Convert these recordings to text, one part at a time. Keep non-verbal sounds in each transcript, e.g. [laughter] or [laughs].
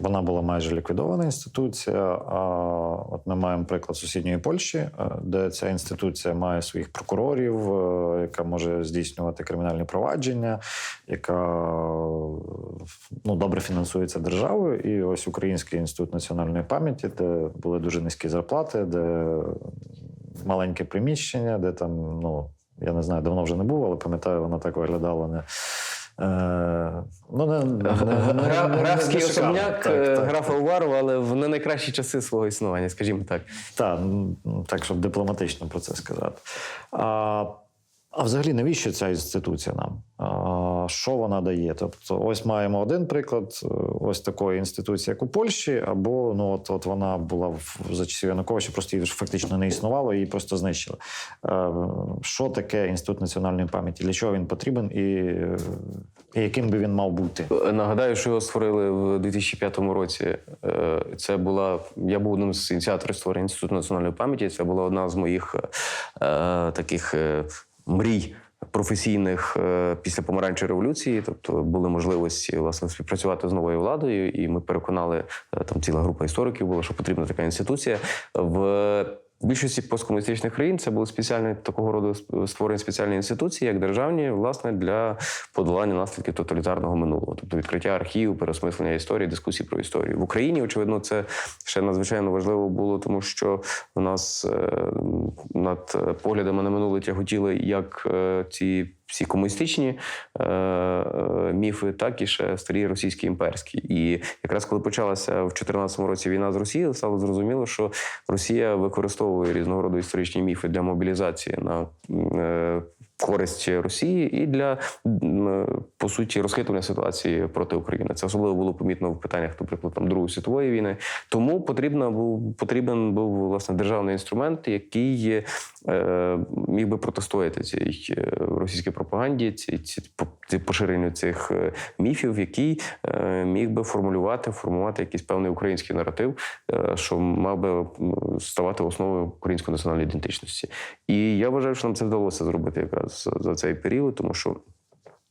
Вона була майже ліквідована інституція. А от ми маємо приклад сусідньої Польщі, е, де ця інституція має своїх прокурорів, е, яка може здійснювати кримінальні провадження, яка ну, добре фінансується державою. І ось Український інститут національної пам'яті, де були дуже низькі зарплати, де маленьке приміщення, де там, ну я не знаю, давно вже не був, але пам'ятаю, воно так виглядало не. Е, ну, не, не, Гра- не- Графський не особняк Так, е, так, графа Уварова, але в не найкращі часи свого існування, скажімо так. Так, так, щоб дипломатично про це сказати. А, а взагалі, навіщо ця інституція нам? Що вона дає? Тобто, ось маємо один приклад, е, ось такої інституції, як у Польщі, або ну, от, от вона була в, за часів Януковича, просто її фактично не існувало, її просто знищили. Е, що таке інститут національної пам'яті? Для чого він потрібен і, і яким би він мав бути? Нагадаю, що його створили в 2005 році. Е, Це була я був одним з ініціаторів створення інституту національної пам'яті. Це була одна з моїх таких мрій. Професійних е, після помаранчої революції, тобто були можливості власне співпрацювати з новою владою, і ми переконали е, там ціла група істориків була, що потрібна така інституція в. Більшості посткомуністичних країн це були спеціальні такого роду створені спеціальні інституції, як державні, власне, для подолання наслідків тоталітарного минулого, тобто відкриття архівів, переосмислення історії, дискусії про історію в Україні. Очевидно, це ще надзвичайно важливо було, тому що в нас е, над поглядами на минуле тяготіли як е, ці всі комуністичні е, е, міфи, так і ще старі російські імперські. І якраз коли почалася в 2014 році війна з Росією, стало зрозуміло, що Росія використовує різного роду історичні міфи для мобілізації на е, користь Росії і для по суті розхитування ситуації проти України. Це особливо було помітно в питаннях, наприклад, там Другої світової війни. Тому потрібна був потрібен був власне державний інструмент, який е, міг би протистояти цій е, російській пропаганді, ці, ці поширенню цих е, міфів, який е, міг би формулювати, формувати якийсь певний український наратив, е, що мав би ставати основою української національної ідентичності. І я вважаю, що нам це вдалося зробити якраз за цей період, тому що.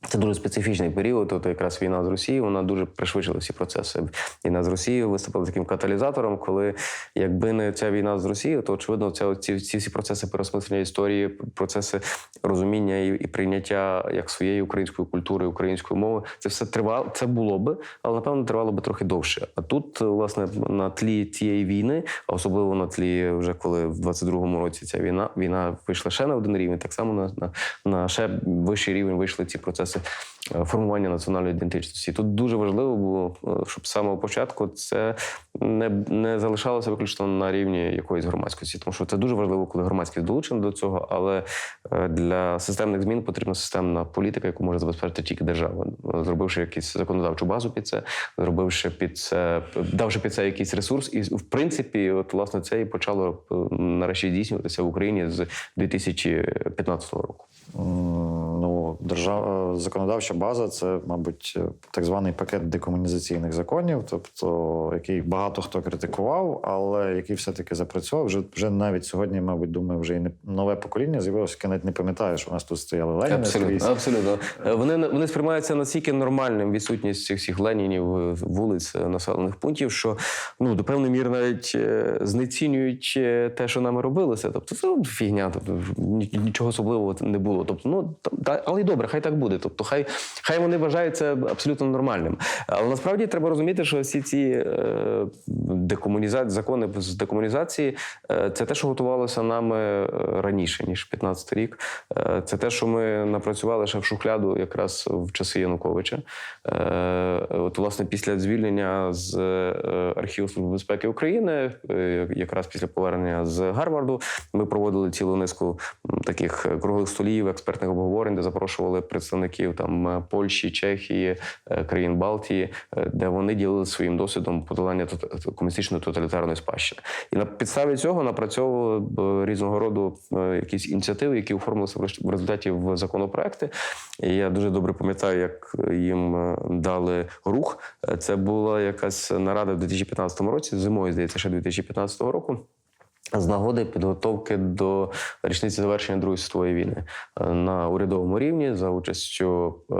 Це дуже специфічний період. От якраз війна з Росією вона дуже пришвидшила всі процеси. Війна з Росією виступила таким каталізатором, коли якби не ця війна з Росією, то очевидно, це ці, ці всі процеси переосмислення історії, процеси розуміння і, і прийняття як своєї української культури, української мови. Це все тривало. Це було би, але напевно тривало би трохи довше. А тут, власне, на тлі цієї війни, а особливо на тлі, вже коли в 22-му році ця війна війна вийшла ще на один рівень, так само на, на, на ще вищий рівень вийшли ці процеси е, формування національної ідентичності. Тут дуже важливо було, е, щоб з самого початку це не, не залишалося виключно на рівні якоїсь громадськості, тому що це дуже важливо, коли громадськість долучена до цього, але е, для системних змін потрібна системна політика, яку може забезпечити тільки держава, зробивши якусь законодавчу базу під це, зробивши під це, давши під це якийсь ресурс, і в принципі, от власне це і почало е, нарешті здійснюватися в Україні з 2015 року. Ну, держав... законодавча база це, мабуть, так званий пакет декомунізаційних законів, тобто який багато хто критикував, але який все-таки запрацював. Вже вже навіть сьогодні, мабуть, думаю, вже і не нове покоління з'явилося, яке навіть не пам'ятає, що у нас тут стояли Леніни. Абсолютно, абсолютно. Е, Вони вони сприймаються настільки нормальним відсутність цих всіх ленінів, е, вулиць, е, населених пунктів, що ну до певної міри навіть знецінюють те, що нами робилося. Тобто це ну, фігня, тобто нічого особливого не було. Тобто, ну та- але й добре, хай так буде. Тобто, хай хай вони вважають це абсолютно нормальним. Але насправді треба розуміти, що всі ці е, декомунізації, закони з декомунізації, е, це те, що готувалося нами е, раніше ніж 15 рік. Е, Це те, що ми напрацювали ще в шухляду, якраз в часи Януковича. Е, От, власне, після звільнення з е, архіву Служби безпеки України, е, якраз після повернення з Гарварду, ми проводили цілу низку таких круглих столів, експертних обговорень, де запрошували представників там е, Польщі, Чехії, е, країн Балтії, е, де вони ділилися своїм досвідом подолання комуністичної тоталітарної спадщини. І на підставі цього напрацьовували різного роду якісь ініціативи, які оформилися в результаті в законопроекти. І я дуже добре пам'ятаю, як їм дали рух. Це була якась нарада в 2015 році, зимою, здається, ще 2015 року. З нагоди підготовки до річниці завершення Другої світової війни Е, на урядовому рівні за участю е,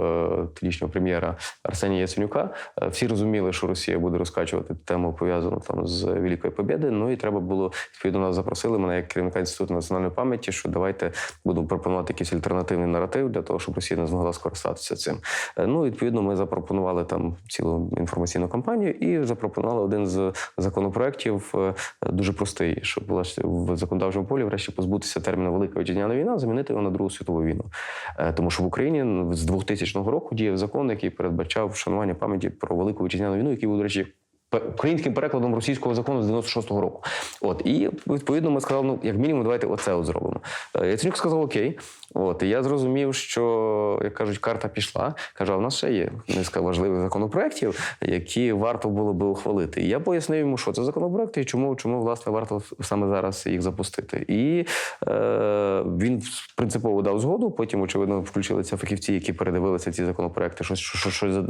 тодішнього прем'єра Арсенія Яценюка. Е, всі розуміли, що Росія буде розкачувати тему пов'язану там з Великою Побєди. Ну і треба було відповідно нас запросили мене як керівника інституту національної пам'яті, що давайте будемо пропонувати якийсь альтернативний наратив для того, щоб Росія не змогла скористатися цим. Ну відповідно, ми запропонували там цілу інформаційну кампанію і запропонували один з законопроєктів дуже простий, щоб ж в законодавчому полі врешті позбутися терміну Велика вітчизняна війна, замінити його на Другу світову війну. Е, Тому що в Україні з 2000 року діяв закон, який передбачав вшанування пам'яті про Велику вітчизняну війну, який був, до речі. Українським перекладом російського закону з 96-го року. От і відповідно ми сказали, ну як мінімум, давайте оце от зробимо. Е, Яценюк сказав окей. От і я зрозумів, що як кажуть, карта пішла. Кажу, а в нас ще є низка важливих законопроєктів, які варто було би ухвалити. І я пояснив йому, що це законопроекти і чому, чому власне варто саме зараз їх запустити. І е, він принципово дав згоду. Потім, очевидно, включилися фахівці, які передивилися ці законопроекти, щось що, що, що,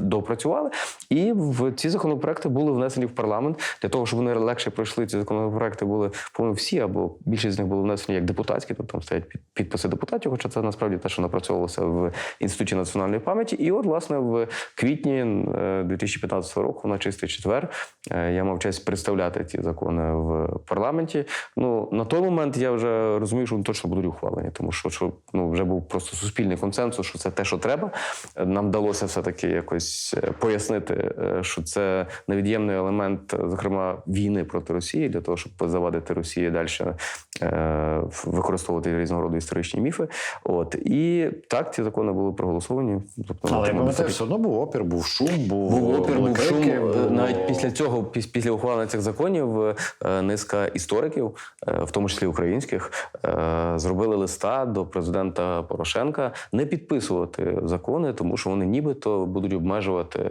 допрацювали. І в ці законопроекти були внесені в парламент для того, щоб вони легше пройшли. Ці законопроекти були по всі, або більшість з них були внесені як депутатські, тобто там стоять під- підписи депутатів. Хоча це насправді те, що напрацьовувалося в інституті національної пам'яті. І от, власне, в квітні е, 2015 року, на чистий четвер, е, я мав честь представляти ці закони в парламенті. Ну на той момент я вже розумів, що вони точно будуть ухвалені, тому що, що ну вже був просто суспільний консенсус, що це те, що треба. Е, Нам вдалося все таки якось е, пояснити, е, що це невід'ємний елемент, е, зокрема, війни проти Росії, для того, щоб завадити Росії далі е, використовувати різного роду історичні міфи. От і так ці закони були проголосовані. Тобто, Але я пам'ятаю, все одно був опір, був шум, був, був опір, був шум. крики, Е, Навіть після цього, піс- після ухвалення цих законів, е, низка істориків, е, в тому числі українських, зробили листа до президента Порошенка не підписувати закони, тому що вони нібито будуть обмежувати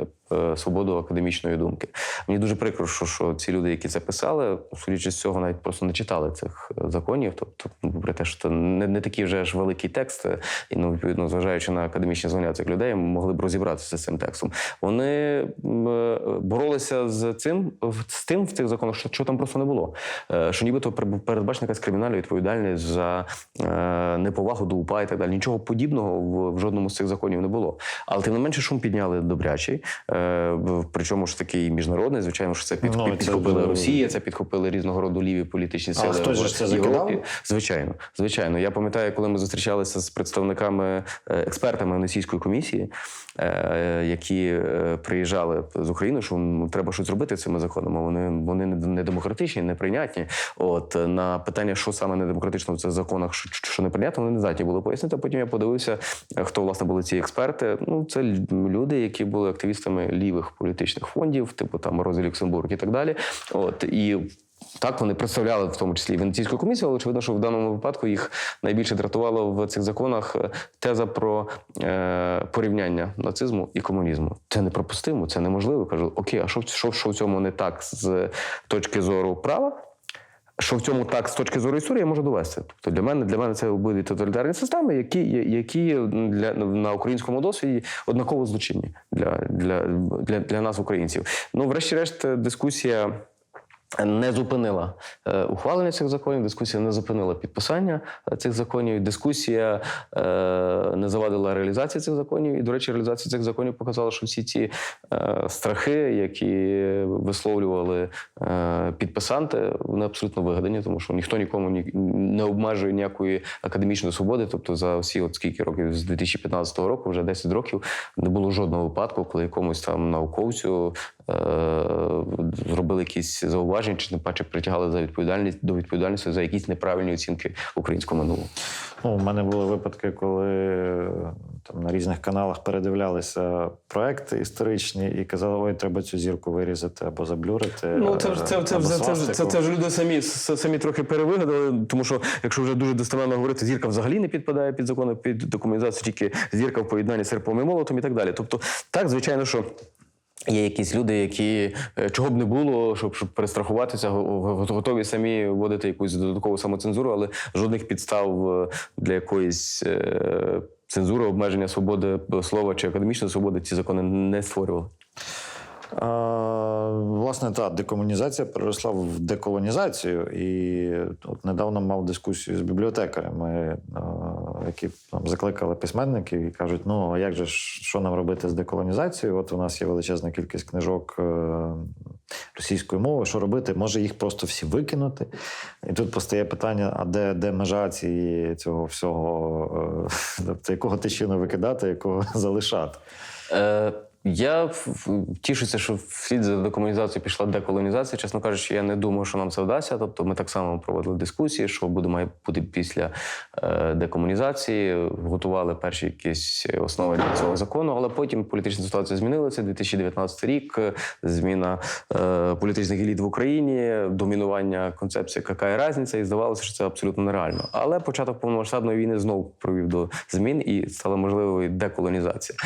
свободу академічної думки. Мені дуже прикро, що, що ці люди, які це писали, судячи з цього, навіть просто не читали цих законів. Тобто, ну, попри те, що це не, не такий вже ж великий текст, і ну, відповідно, зважаючи на академічні звання цих людей, могли б розібратися з цим текстом. Вони е, боролися з цим з тим в цих законах, що, що там просто не було. Е, Що нібито передбачена якась кримінальна відповідальність за е, неповагу до УПА і так далі. Нічого подібного в, в жодному з цих законів не було. Але тим не менше шум підняли добрячий. Причому ж такий міжнародний, звичайно, що це під, Ну, під- це підхопила Росія, це підхопили різного роду ліві політичні сили. хтось же в ж це закидав? Звичайно, звичайно. Я пам'ятаю, коли ми зустрічалися з представниками е, експертами Венеційської комісії, е, які е, приїжджали з України, що треба щось робити цими законами. Вони вони не- не демократичні, неприйнятні. От на питання, що саме недемократично в цих законах, що, що неприйнятно, вони не здатні були пояснити. Потім я подивився, хто власне були ці експерти. Ну це люди, які були активістами лівих політичних фондів, типу там Розі Люксембург і так далі. От і так, вони представляли в тому числі і Венеційську комісію, але очевидно, що в даному випадку їх найбільше дратувало в цих законах е, теза про е, порівняння нацизму і комунізму. Це неприпустимо, це неможливо. Кажу, окей, а що, що, що в цьому не так з точки зору права? Що в цьому так з точки зору історії я можу довести. Тобто для мене для мене це обидві тоталітарні системи, які, які для на українському досвіді однаково злочинні для, для, для, для нас, українців. Ну, врешті-решт, дискусія. Не зупинила е, ухвалення цих законів, дискусія не зупинила підписання е, цих законів. Дискусія е, не завадила реалізації цих законів. І, до речі, реалізація цих законів показала, що всі ці страхи, які висловлювали підписанти, вони абсолютно вигадані, тому що ніхто нікому ні, не обмежує ніякої академічної свободи. Тобто, за всі от скільки років з 2015 року, вже 10 років, не було жодного випадку, коли якомусь там науковцю зробили якісь зауваження, чи тим паче притягали за відповідальність до відповідальності за якісь неправильні оцінки українського минулого. Ну, у мене були випадки, коли е, там на різних каналах передивлялися проекти історичні і казали, ой, треба цю зірку вирізати або заблюрити. Ну, це ж це, це, або це, це, це, це, це вже люди самі самі трохи перевигадали, тому що якщо вже дуже достеменно говорити, зірка взагалі не підпадає під закони під документацію, тільки зірка в поєднанні з серпом і молотом і так далі. Тобто, так, звичайно, що. Є якісь люди, які е, чого б не було, щоб, щоб перестрахуватися, го- го- готові самі вводити якусь додаткову самоцензуру, але жодних підстав е, для якоїсь е, цензури, обмеження свободи слова чи академічної свободи ці закони не створювали. Власне, та декомунізація переросла в деколонізацію. І от недавно мав дискусію з бібліотекарями, е, які там закликали письменників і кажуть: ну а як же що нам робити з деколонізацією? От у нас є величезна кількість книжок е, російською мовою. Що робити? Може їх просто всі викинути? І тут постає питання: а де, де межа цієї цього всього? е, [laughs] Тобто якого тичину викидати, якого [laughs] залишати? Я тішуся, що вслід за декомунізацією пішла деколонізація. Чесно кажучи, я не думав, що нам це вдасться. Тобто, ми так само проводили дискусії, що буде має бути після е, декомунізації. Готували перші якісь основи для цього закону, але потім політична ситуація змінилася. 2019 рік, е, зміна е, політичних еліт в Україні, домінування концепції «Какая різниця, і здавалося, що це абсолютно нереально. Але початок повномасштабної війни знову привів до змін і стала можливою деколонізація.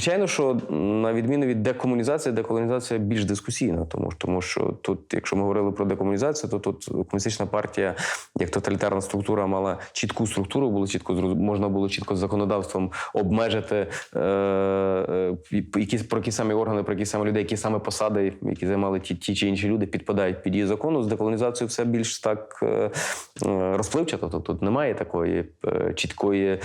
Звичайно, що на відміну від декомунізації, деколонізація більш дискусійна, тому, тому що тут, якщо ми говорили про декомунізацію, то тут комуністична партія як тоталітарна структура мала чітку структуру, було чітко можна було чітко з законодавством обмежити е, е, які про які самі органи, про які саме людей, які саме посади, які займали ті, ті чи інші люди, підпадають під її закону. З деколонізацією все більш так е, е, розпливчато. Тобто тут немає такої е, чіткої е,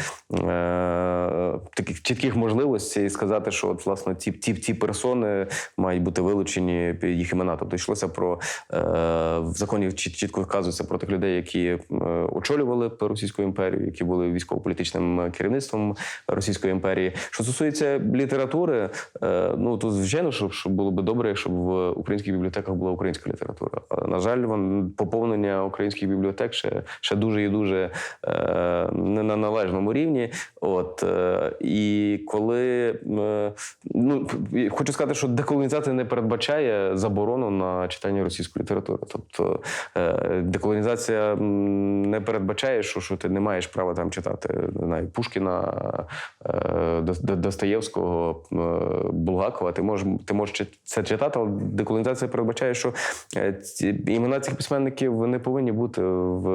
таких чітких можливостей сказати, що от власне ці, ці, ці персони мають бути вилучені їх імена. Тобто йшлося про е, в законі чіт- чітко вказується про тих людей, які е, очолювали Російську імперію, які були військово-політичним керівництвом Російської імперії. Що стосується літератури, е, ну то звичайно, що, що було би добре, якщо б в українських бібліотеках була українська література. Але, на жаль, вон, поповнення українських бібліотек ще, ще дуже і дуже е, не на належному рівні. От е, і коли ну хочу сказати, що деколонізація не передбачає заборону на читання російської літератури. Тобто е, деколонізація не передбачає, що, що ти не маєш права там читати знаю, Пушкіна, е, Дос- До- Достоєвського, е, Булгакова. Ти можеш ти можеш це читати, але деколонізація передбачає, що е, імена цих письменників не повинні бути в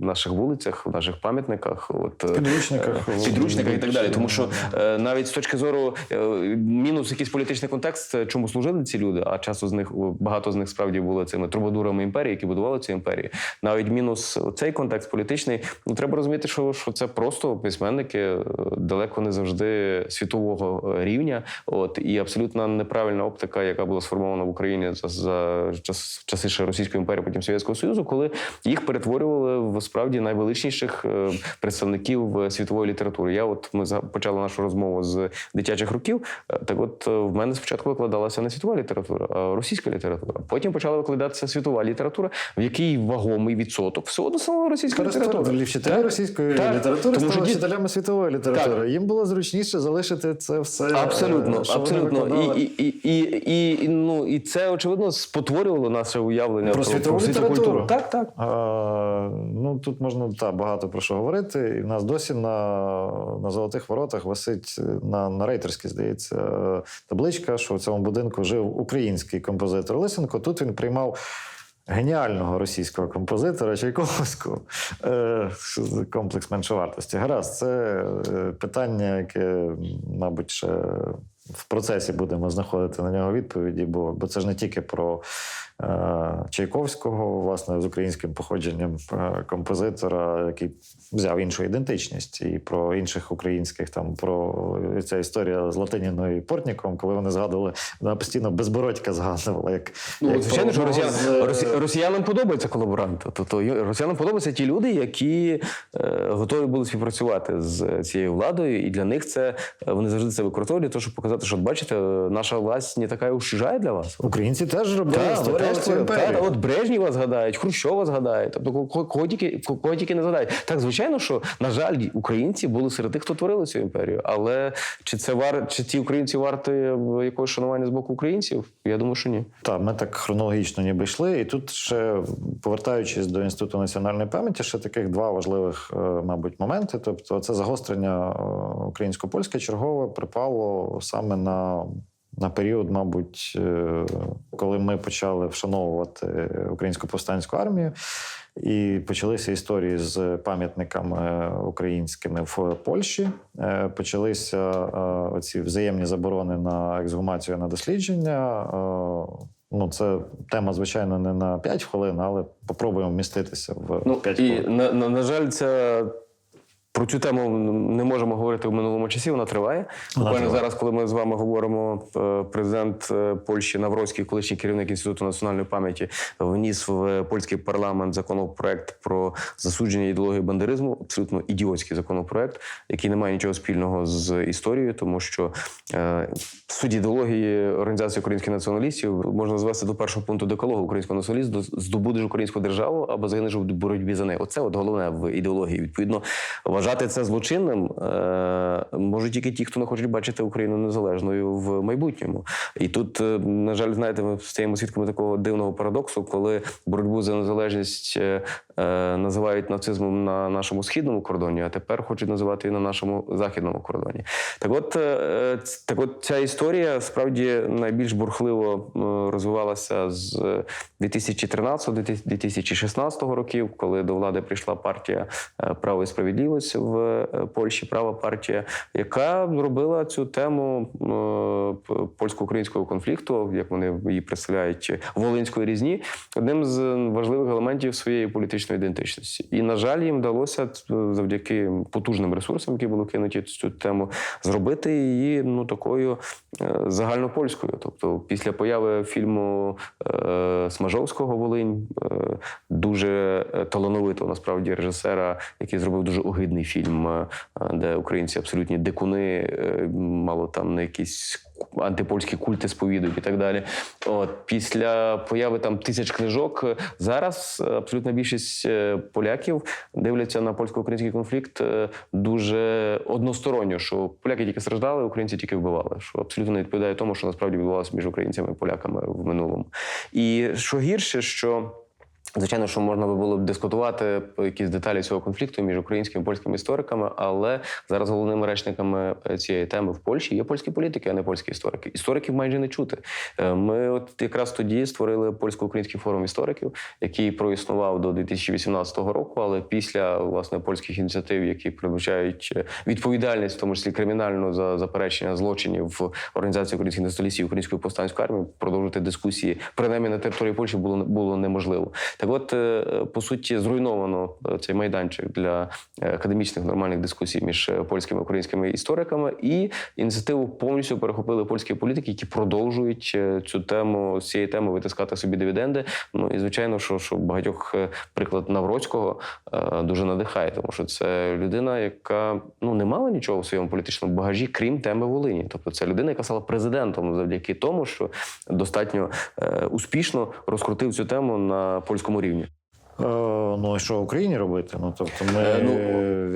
наших вулицях, в наших пам'ятниках. От е, Підручниках. е, підручниках і так далі. Тому що е, навіть з точки зору е, мінус якийсь політичний контекст, чому служили ці люди, а часто з них багато з них справді були цими трубадурами імперії, які будували цю імперію. Навіть мінус цей контекст політичний. Ну треба розуміти, що, що це просто письменники е, далеко не завжди світового е, рівня. От і абсолютно неправильна оптика, яка була сформована в Україні за, за час, часи ще Російської імперії, потім Совєтського Союзу, коли їх перетворювали в справді найвеличніших представників світової літератури. Я от ми почали нашу розмову з дитячих років. Е, Так, от е, в мене спочатку викладалася не світова література, а російська література. Потім почала викладатися світова література, в якій вагомий відсоток все одно саме російська література. Вчителі Так, російської так. літератури Тому що стали діт- вчителями світової літератури. Їм було зручніше залишити це все. Абсолютно, е, що абсолютно. викладали. І, і, і, і, і, ну, і це очевидно спотворювало наше уявлення Про світову літературу? культуру. Так, так. А, ну тут можна та, багато про що говорити. І в нас досі на, на золотих воротах висить на, на рейтерській, здається, табличка, що в цьому будинку жив український композитор Лисенко. Тут він приймав. Геніального російського композитора Чайковського е, комплекс меншовартості. Гаразд, це е, питання, яке, мабуть, ще в процесі будемо знаходити на нього відповіді, бо, бо це ж не тільки про е, Чайковського, власне, з українським походженням е, композитора, який взяв іншу ідентичність, і про інших українських там про ця історія з Латиніною і Портніком, коли вони згадували, вона постійно безбородька згадувала. Як, Ну, як звичайно, що росіян, з, е, росі, росіянам подобаються колаборанти. Тобто росіянам подобаються ті люди, які е, готові були співпрацювати з цією владою, і для них це е, вони завжди це використовують для щоб показати, що бачите, е, наша власть не така уж чужа для вас. Українці теж робили Так, от Брежнєва згадають, Хрущова згадають, тобто кого, тільки, кого тільки не згадають. Так, звичайно, що, на жаль, українці були серед тих, хто творили цю імперію. Але чи це вар, чи ті українці варті якогось шанування з боку українців? Я думаю, що ні. Так, ми так хронологічно ніби йшли. І тут ще повертаючись до інституту національної пам'яті, ще таких два важливих, е, мабуть, моменти. Тобто, це загострення е, українсько-польське чергове припало саме на на період, мабуть, е, коли ми почали вшановувати українську повстанську армію. І почалися історії з пам'ятниками українськими в Польщі. Е, Почалися е, оці взаємні заборони на ексгумацію на дослідження. Ну, це тема, звичайно, не на 5 хвилин, але попробуємо вміститися в Ну 5 і хвилин. на, на, на жаль, це. Про цю тему не можемо говорити в минулому часі. Вона триває. Буквально зараз, коли ми з вами говоримо, е, президент е, Польщі Навроцький, колишній керівник інституту національної пам'яті, вніс в польський парламент законопроект про засудження ідеології бандеризму. Абсолютно ідіотський законопроект, який не має нічого спільного з історією, тому що е, суть ідеології організації українських націоналістів можна звести до першого пункту декалогу українського націоналісту здобудеш українську державу або загинеш у боротьбі за неї. Оце от головне в ідеології. Відповідно, вважати це злочинним е, можуть тільки ті, хто не хочуть бачити Україну незалежною в майбутньому. І тут, е, на жаль, знаєте, ми стаємо свідками такого дивного парадоксу, коли боротьбу за незалежність е, називають нацизмом на нашому східному кордоні, а тепер хочуть називати і на нашому західному кордоні. Так, от, е, так от ця історія справді найбільш бурхливо е, розвивалася з 2013-2016 років, коли до влади прийшла партія е, Право і справедливість в е, Польщі, права партія, яка робила цю тему е, польсько-українського конфлікту, як вони її представляють, волинської різні, одним з важливих елементів своєї політичної ідентичності. І на жаль, їм вдалося е, завдяки потужним ресурсам, які були кинуті цю тему, зробити її ну такою е, загальнопольською. Тобто, після появи фільму е, Смажовського Волинь, дуже талановитого насправді режисера, який зробив дуже огидний фільм, де українці абсолютні дикуни, мало там на якісь антипольські культи сповідують і так далі. От після появи там тисяч книжок е, зараз е, абсолютна більшість е, поляків дивляться на польсько-український конфлікт дуже односторонньо, що поляки тільки страждали, українці тільки вбивали, що абсолютно не відповідає тому, що насправді відбувалося між українцями і поляками в минулому. І що гірше, що Звичайно, що можна би було б дискутувати якісь деталі цього конфлікту між українськими і польськими істориками, але зараз головними речниками е, цієї теми в Польщі є польські політики, а не польські історики. Істориків майже не чути. Е, Ми от якраз тоді створили польсько-український форум істориків, який проіснував до 2018 року. Але після власне польських ініціатив, які передбачають е, відповідальність, в тому числі кримінальну за заперечення злочинів в організації українських націоналістів української повстанської армії, продовжити дискусії принаймні на території Польщі було було неможливо. Так, от е, по суті, зруйновано е, цей майданчик для е, академічних нормальних дискусій між польськими і українськими істориками, і ініціативу повністю перехопили польські політики, які продовжують цю тему з цієї теми витискати собі дивіденди. Ну і звичайно, що, що багатьох приклад Навроцького дуже надихає, тому що це людина, яка ну не мала нічого в своєму політичному багажі, крім теми Волині. Тобто, це людина, яка стала президентом завдяки тому, що достатньо успішно розкрутив цю тему на польському рівні. Е, Ну, і що Україні робити? Ну, тобто, ми Е, ну,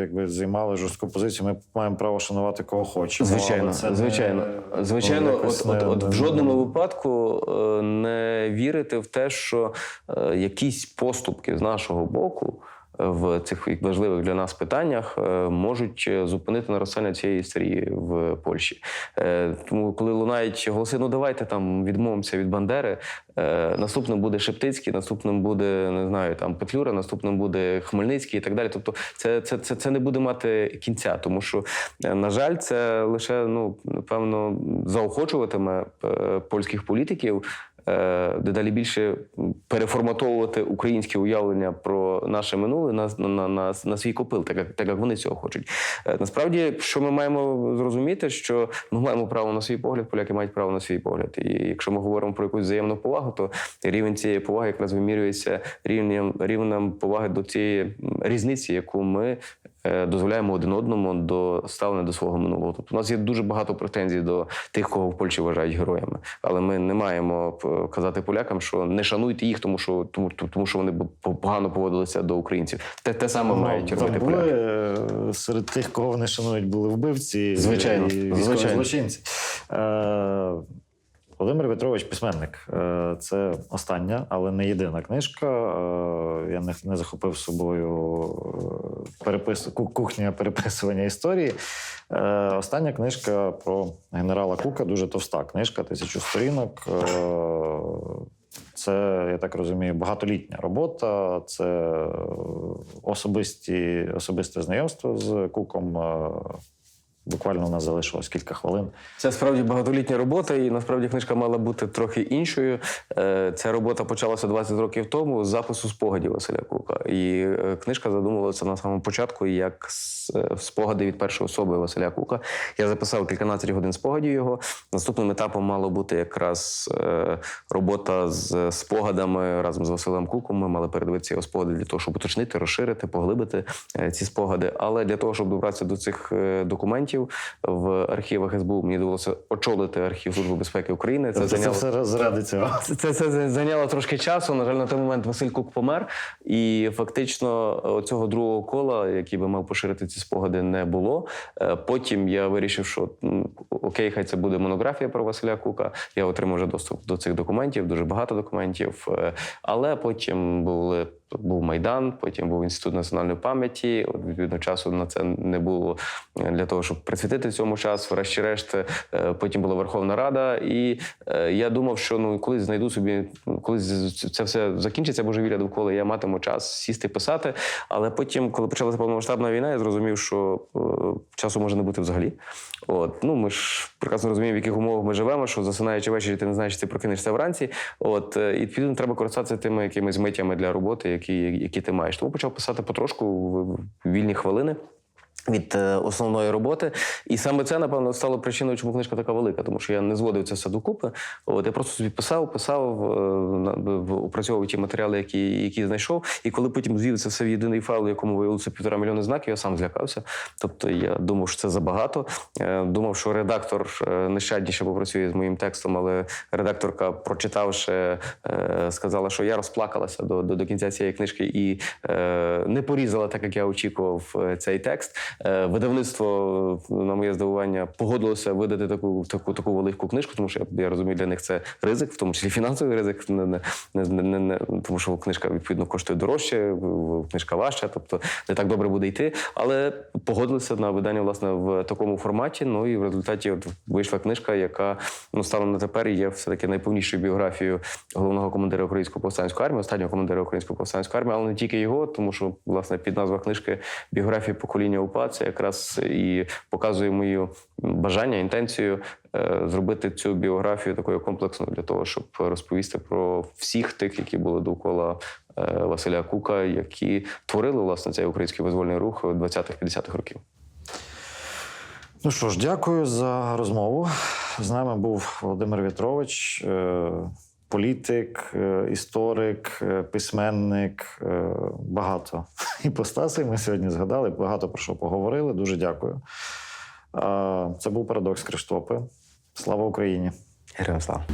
якби займали жорстку позицію, ми маємо право шанувати кого хочемо. Звичайно, це звичайно, не- звичайно, ну, звичайно, не, от, от, не- в в не- жодному випадку е, не вірити в те, що якісь поступки з нашого боку. В цих важливих для нас питаннях е, можуть е, зупинити наростання цієї історії в Польщі. Е, Тому, коли лунають голоси, ну давайте там відмовимося від Бандери. Наступним буде Шептицький, наступним буде не знаю, там Петлюра, наступним буде Хмельницький і так далі. Тобто, це, це, це, це не буде мати кінця, тому що На жаль, це лише ну напевно заохочуватиме польських політиків. Дедалі більше переформатовувати українське уявлення про наше минуле на, на, на, на свій копил, так як, так як вони цього хочуть. Е, Насправді, що ми маємо зрозуміти, що ми маємо право на свій погляд, поляки мають право на свій погляд. І якщо ми говоримо про якусь взаємну повагу, то рівень цієї поваги якраз вимірюється рівнем рівнем поваги до цієї різниці, яку ми дозволяємо один одному до ставлення до свого минулого. Тобто у нас є дуже багато претензій до тих, кого в Польщі вважають героями. Але ми не маємо казати полякам, що не шануйте їх, тому що тому, тому що вони погано поводилися до українців. Те, те саме мають Ну, робити були поляки. е, серед тих, кого вони шанують, були вбивці Звичайно, і звичайно. злочинці. Е, Володимир Петрович письменник. Е, Це остання, але не єдина книжка. Е, Я не, захопив з собою е, перепис... кухня переписування історії. Остання книжка про генерала Кука, дуже товста книжка, тисячу сторінок. Це, я так розумію, багатолітня робота, це особисті, особисте знайомство з Куком. Буквально у нас залишилось кілька хвилин. Це справді багатолітня робота, і насправді книжка мала бути трохи іншою. Е, Ця робота почалася 20 років тому з запису спогадів Василя Кука. І е, книжка задумувалася на самому початку як е, спогади від першої особи Василя Кука. Я записав кільканадцять годин спогадів його. Наступним етапом мало бути якраз робота з спогадами разом з Василем Куком. Ми мали передивитися його спогади для того, щоб уточнити, розширити, поглибити ці спогади. Але для того, щоб добратися до цих е, документів в архівах СБУ, мені довелося очолити архів Служби безпеки України. Це це зайняло все заради цього. це, це, це зайняло трошки часу. На жаль, на той момент Василь Кук помер, і фактично е, цього другого кола, який би мав поширити ці спогади, не було. Е, Потім я вирішив, що окей, хай це буде монографія про Василя Кука. Я отримав вже доступ до цих документів, дуже багато документів. Е, Але потім були. Був майдан, потім був інститут національної пам'яті. От відповідно часу на це не було е, для того, щоб присвятити цьому час. Врешті-решт, е, потім була Верховна Рада, і е, я думав, що ну колись знайду собі, ну, колись це все закінчиться божевілля довкола. Я матиму час сісти писати. Але потім, коли почалася повномасштабна війна, я зрозумів, що часу може не бути взагалі. От ну ми ж прекрасно розуміємо, в яких умовах ми живемо, що засинаючи ввечері, ти не знаєш, чи ти прокинешся вранці. От і відповідно треба користатися тими якимись миттями для роботи, які, які ти маєш. Тому почав писати потрошку в вільні хвилини. Від е, основної роботи, і саме це напевно стало причиною, чому книжка така велика, тому що я не зводив це все докупи. От я просто собі писав, писав, е, опрацьовував ті матеріали, які, які знайшов. І коли потім звів це все в єдиний файл, в якому виявилося півтора мільйони знаків, я сам злякався. Тобто я думав, що це забагато. Е, Думав, що редактор нещадніше попрацює з моїм текстом, але редакторка, прочитавши, сказала, що я розплакалася до, до, до кінця цієї книжки і не порізала так, як я очікував цей текст. Е, Видавництво, на моє здивування, погодилося видати таку таку таку велику книжку, тому що я, я розумію, для них це ризик, в тому числі фінансовий ризик. Не, не, не, не, тому що книжка відповідно коштує дорожче, книжка важча, тобто не так добре буде йти. Але погодилися на видання власне в такому форматі. Ну і в результаті от вийшла книжка, яка ну станом на тепер є все таки найповнішою біографією головного командира української повстанської армії, останнього командира української повстанської армії, але не тільки його, тому що власне під назва книжки біографія покоління УПА це якраз і показує мою бажання, інтенцію е, зробити цю біографію такою комплексною для того, щоб розповісти про всіх тих, які були довкола е, Василя Кука, які творили власне цей український визвольний рух 20-50-х років. Ну що ж, дякую за розмову. З нами був Володимир Вітрович, е, політик, е, історик, е, письменник. е, Багато [laughs] іпостасей ми сьогодні згадали, багато про що поговорили. Дуже дякую. Це був парадокс Криштопи. Слава Україні! Героям слава!